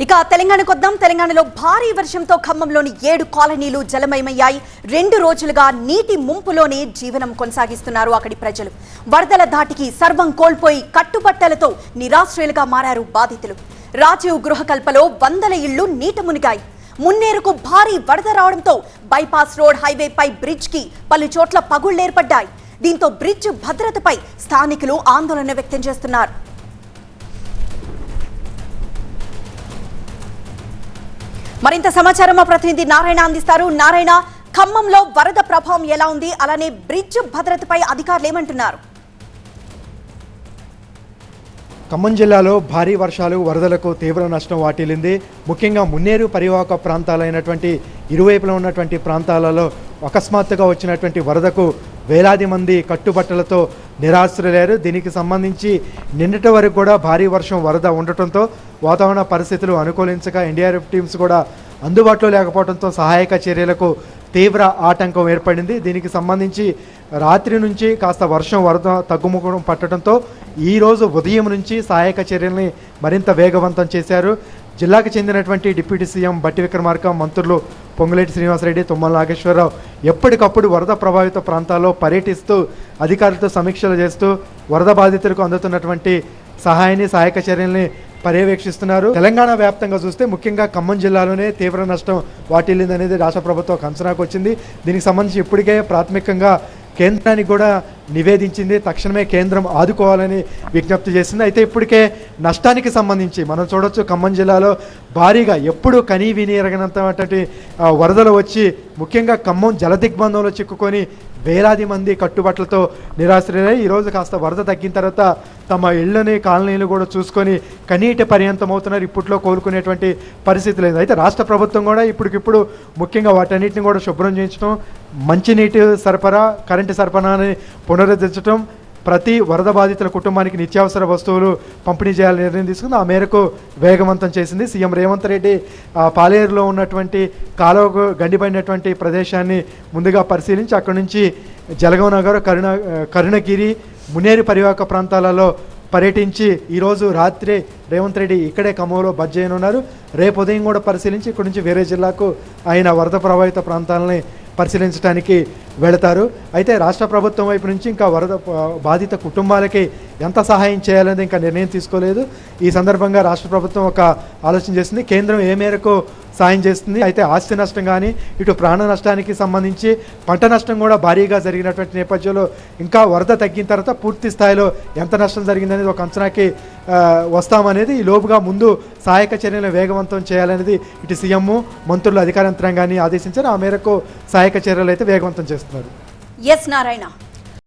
ఇక తెలంగాణకు వద్దాం. తెలంగాణలో భారీ వర్షంతో ఖమ్మంలోని ఏడు కాలనీలు జలమయమయ్యాయి. రెండు రోజులుగా నీటి ముంపులోనే జీవనం కొనసాగిస్తున్నారు అక్కడి ప్రజలు. వరదల ధాటికి సర్వం కోల్పోయి కట్టుబట్టలతో నిరాశ్రయులుగా మారారు బాధితులు. రాజీవ్ గృహకల్పలో వందల ఇళ్ళు నీట మునిగాయి. మున్నేరుకు భారీ వరద రావడంతో బైపాస్ రోడ్ హైవేపై బ్రిడ్జ్కి పలు చోట్ల పగుళ్ళేర్పడ్డాయి. దీంతో బ్రిడ్జ్ భద్రతపై స్థానికులు ఆందోళన వ్యక్తం చేస్తున్నారు. మరింత సమాచారం మా ప్రతినిధి నారాయణ అందిస్తారు. నారాయణ ఖమ్మంలో వరద ప్రభావం ఎలా ఉంది? అలానే బ్రిడ్జ్ భద్రతపై అధికారులు ఏమంటున్నారు? ఖమ్మం జిల్లాలో భారీ వర్షాలు వరదలకు తీవ్ర నష్టం వాటిల్లింది. ముఖ్యంగా మున్నేరు పరివాహక ప్రాంతాలైనటువంటి ఇరువైపులా ఉన్నటువంటి ప్రాంతాలలో అకస్మాత్తుగా వచ్చినటువంటి వరదకు వేలాది మంది కట్టుబట్టలతో నిరాశ్రయలేరు దీనికి సంబంధించి నిన్నటి వరకు కూడా భారీ వర్షం వరద ఉండటంతో వాతావరణ పరిస్థితులు అనుకూలించక ఎన్డీఆర్ఎఫ్ టీమ్స్ కూడా అందుబాటులో లేకపోవడంతో సహాయక చర్యలకు తీవ్ర ఆటంకం ఏర్పడింది. దీనికి సంబంధించి రాత్రి నుంచి కాస్త వర్షం వరద తగ్గుముఖం పట్టడంతో ఈరోజు ఉదయం నుంచి సహాయక చర్యల్ని మరింత వేగవంతం చేశారు. జిల్లాకు చెందినటువంటి డిప్యూటీ సీఎం బట్టి విక్రమార్క మంత్రులు పొంగులేటి శ్రీనివాసరెడ్డి తుమ్మల నాగేశ్వరరావు ఎప్పటికప్పుడు వరద ప్రభావిత ప్రాంతాల్లో పర్యటిస్తూ అధికారులతో సమీక్షలు చేస్తూ వరద బాధితులకు అందుతున్నటువంటి సహాయాన్ని సహాయక చర్యల్ని పర్యవేక్షిస్తున్నారు. తెలంగాణ వ్యాప్తంగా చూస్తే ముఖ్యంగా ఖమ్మం జిల్లాలోనే తీవ్ర నష్టం వాటిల్లింది అనేది రాష్ట్ర ప్రభుత్వం అంచనాకు వచ్చింది దీనికి సంబంధించి ఇప్పటికే ప్రాథమికంగా కేంద్రానికి కూడా నివేదించింది. తక్షణమే కేంద్రం ఆదుకోవాలని విజ్ఞప్తి చేసింది. అయితే ఇప్పటికే నష్టానికి సంబంధించి మనం చూడొచ్చు ఖమ్మం జిల్లాలో భారీగా ఎప్పుడు కనీ విని ఎరగనంతటువంటి వరదలు వచ్చి ముఖ్యంగా ఖమ్మం జలదిగ్బంధంలో చిక్కుకొని వేలాది మంది కట్టుబట్టలతో నిరాశ్రయై ఈరోజు కాస్త వరద తగ్గిన తర్వాత తమ ఇళ్ళని కాలనీలు కూడా చూసుకొని కనీటి పర్యంతం అవుతున్నారు ఇప్పట్లో కోలుకునేటువంటి పరిస్థితి లేదు. అయితే రాష్ట్ర ప్రభుత్వం కూడా ఇప్పటికిప్పుడు ముఖ్యంగా వాటన్నిటిని కూడా శుభ్రం చేయించడం మంచినీటి సరఫరా కరెంటు సరఫరాని పునరుద్ధరించడం ప్రతి వరద బాధితుల కుటుంబానికి నిత్యావసర వస్తువులు పంపిణీ చేయాలని నిర్ణయం తీసుకుంది. ఆ మేరకు వేగవంతం చేసింది సీఎం రేవంత్ రెడ్డి. పాలేరులో ఉన్నటువంటి కాలువకు గండిపడినటువంటి ప్రదేశాన్ని ముందుగా పరిశీలించి అక్కడి నుంచి జలగం నగర్ కరుణ కరుణగిరి మునేరు పరివాహక ప్రాంతాలలో పర్యటించి ఈరోజు రాత్రి రేవంత్ రెడ్డి ఇక్కడే ఖమ్మంలో బజ్ చేయనున్నారు. రేపు ఉదయం కూడా పరిశీలించి ఇక్కడి నుంచి వేరే జిల్లాకు ఆయన వరద ప్రభావిత ప్రాంతాలని పరిశీలించడానికి వెళతారు. అయితే రాష్ట్ర ప్రభుత్వం వైపు నుంచి ఇంకా వరద బాధిత కుటుంబాలకి ఎంత సహాయం చేయాలనేది ఇంకా నిర్ణయం తీసుకోలేదు. ఈ సందర్భంగా రాష్ట్ర ప్రభుత్వం ఒక ఆలోచన చేసింది. కేంద్రం ఏ మేరకు సాయం చేస్తుంది? అయితే ఆస్తి నష్టం కానీ ఇటు ప్రాణ నష్టానికి సంబంధించి పంట నష్టం కూడా భారీగా జరిగినటువంటి నేపథ్యంలో ఇంకా వరద తగ్గిన తర్వాత పూర్తి స్థాయిలో ఎంత నష్టం జరిగిందనేది ఒక అంచనాకి వస్తామనేది ఈ లోపుగా ముందు సహాయక చర్యలను వేగవంతం చేయాలనేది ఇటు సీఎం మంత్రులు అధికార యంత్రాంగాన్ని ఆదేశించారు. ఆ మేరకు సహాయక చర్యలు అయితే వేగవంతం చేస్తున్నారు. ఎస్ నారాయణ.